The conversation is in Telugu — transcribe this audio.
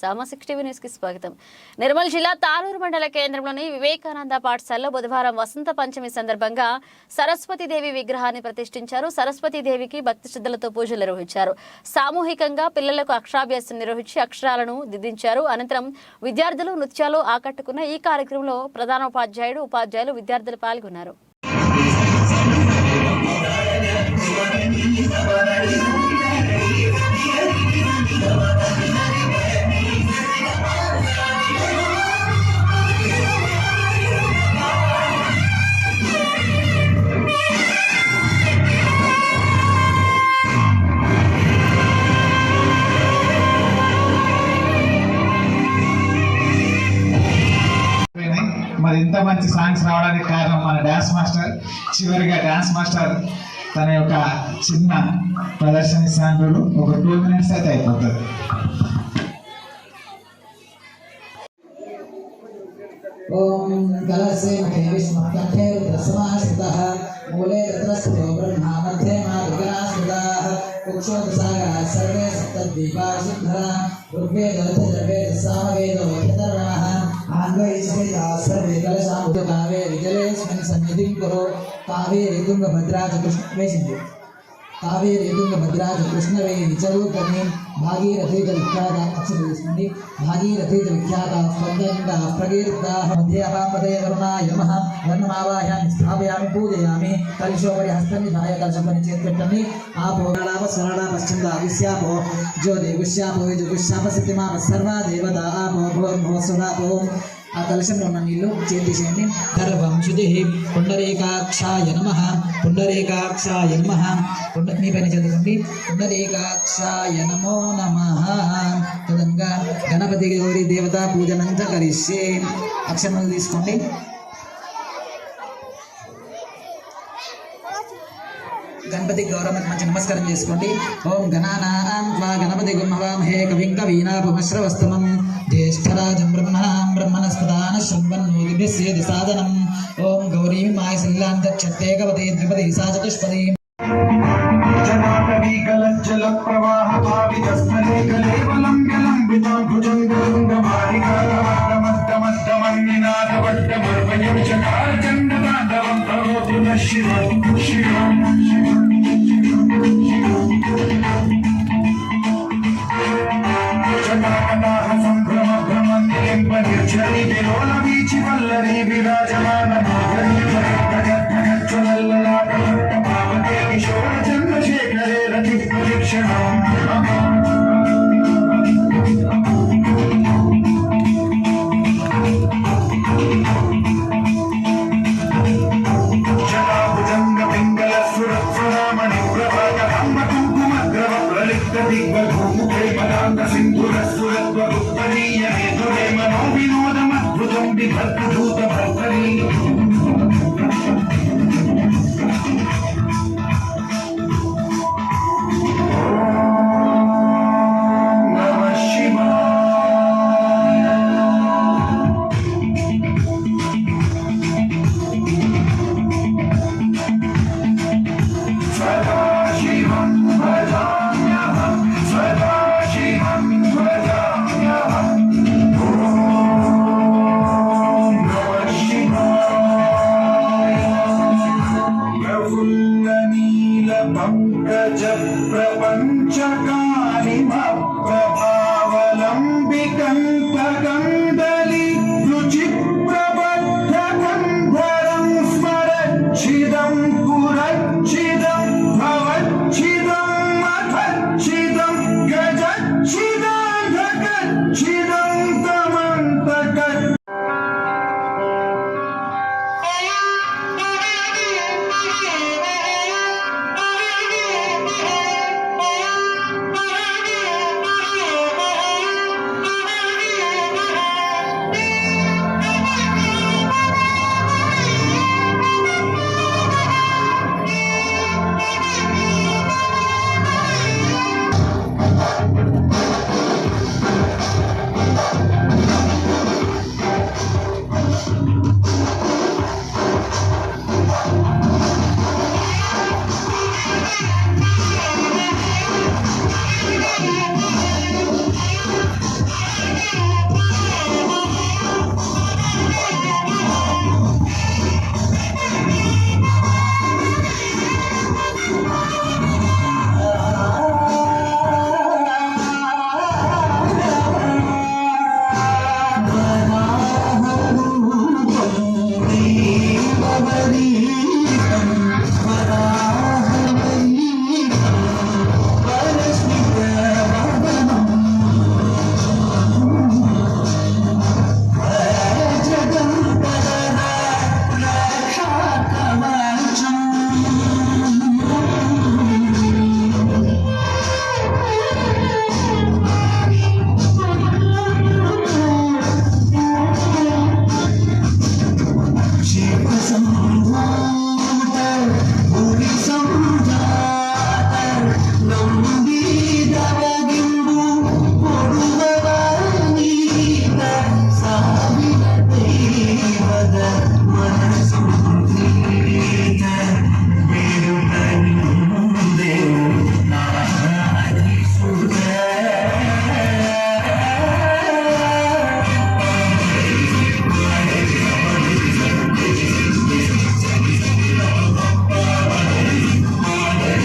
సామాసిక్ టీవీ న్యూస్కి స్వాగతం. నిర్మల్ జిల్లా తాలూరు మండల కేంద్రంలోని వివేకానంద పాఠశాలలో బుధవారం వసంత పంచమి సందర్భంగా సరస్వతీదేవి విగ్రహాన్ని ప్రతిష్ఠించారు. సరస్వతీదేవికి భక్తి శ్రద్ధలతో పూజలు నిర్వహించారు. సామూహికంగా పిల్లలకు అక్షరాభ్యాసం నిర్వహించి అక్షరాలను దిద్దించారు. అనంతరం విద్యార్థులు నృత్యాలు ఆకట్టుకున్న ఈ కార్యక్రమంలో ప్రధానోపాధ్యాయుడు ఉపాధ్యాయులు విద్యార్థులు పాల్గొన్నారు. మరి ఇంత మంచి సాంగ్స్ రావడానికి కారణం మన డ్యాన్స్ మాస్టర్ చివరిగా డ్యాన్స్ మాస్టర్ తన యొక్క చిన్న ప్రదర్శన సాంగులు ఒక టూ మినిట్స్ అయితే అయిపోతుంది ఓం కలసే మఠే ఋగ్వేద సామవేదో యథర్వణ ఆంగ్లేశ్వరాసర్వేకలశాంత కావే విజలేశ్వని విఖ్యాత అక్షర విఖ్యాత స్పందంగా ప్రకీర్తా మధ్యపాపదే యమ స్థాపయామి పూజయామి కలిశోపరి హస్తం నిధాయ కలశపని చేతిపెట్టండి. ఆ గణాప స్వరణాప ఛంద విశ్యాపో జ్యోతి గుష్యాపో విజుగుష్యాప సిద్ధిమాప సర్వా దేవత ఆపో భోర్భో ఆ కలశంలో ఉన్న నీళ్ళు చేతిసేయండి. గర్భం శుద్ధి పుండరీకాక్షాయ నమ పుండరేకాక్షాయ నమ. పుండ మీ పైన చదువుకోండి. పుండరేకాక్షాయ నమో నమ. తదంగా గణపతి గౌరీ దేవత పూజనం కరిస్తే అక్షరములు తీసుకోండి. గణపతి గౌరమ్మకి మంచి నమస్కారం చేసుకోండి. ఓం గణానాం త్వా గణపతి గుమ్మవామహే కవిం కవీనాపమశ్రవస్తమం జ్యేష్ఠరాజం బ్రహ్మణాం బ్రహ్మణస్పదాన శృణ్వన్నోదిభిస్యేది సాధనం ఓం గౌరీం మాయశల్లాం దక్షత్తేకవతి ద్విపది సా చతుష్పది. జల ప్రవాహ కలేవలం వీచి వల్లరి విరాజమాన నాగరి జ్వలల్లలాట పావతే కిశోర చంద్రశేఖరే రతి ప్రదక్షిణం జటాభుజంగ పింగళ సురస్వరామణి ప్రభాత అంబ కుంకుమగ్రవ ప్రలిప్త దిగ్వధూముఖై పదాంత సింధుర సురత్వ గుప్తనీయ హేతురే మనో వినోదమద్భుతం దూత భర్తరీ கந்த கந்த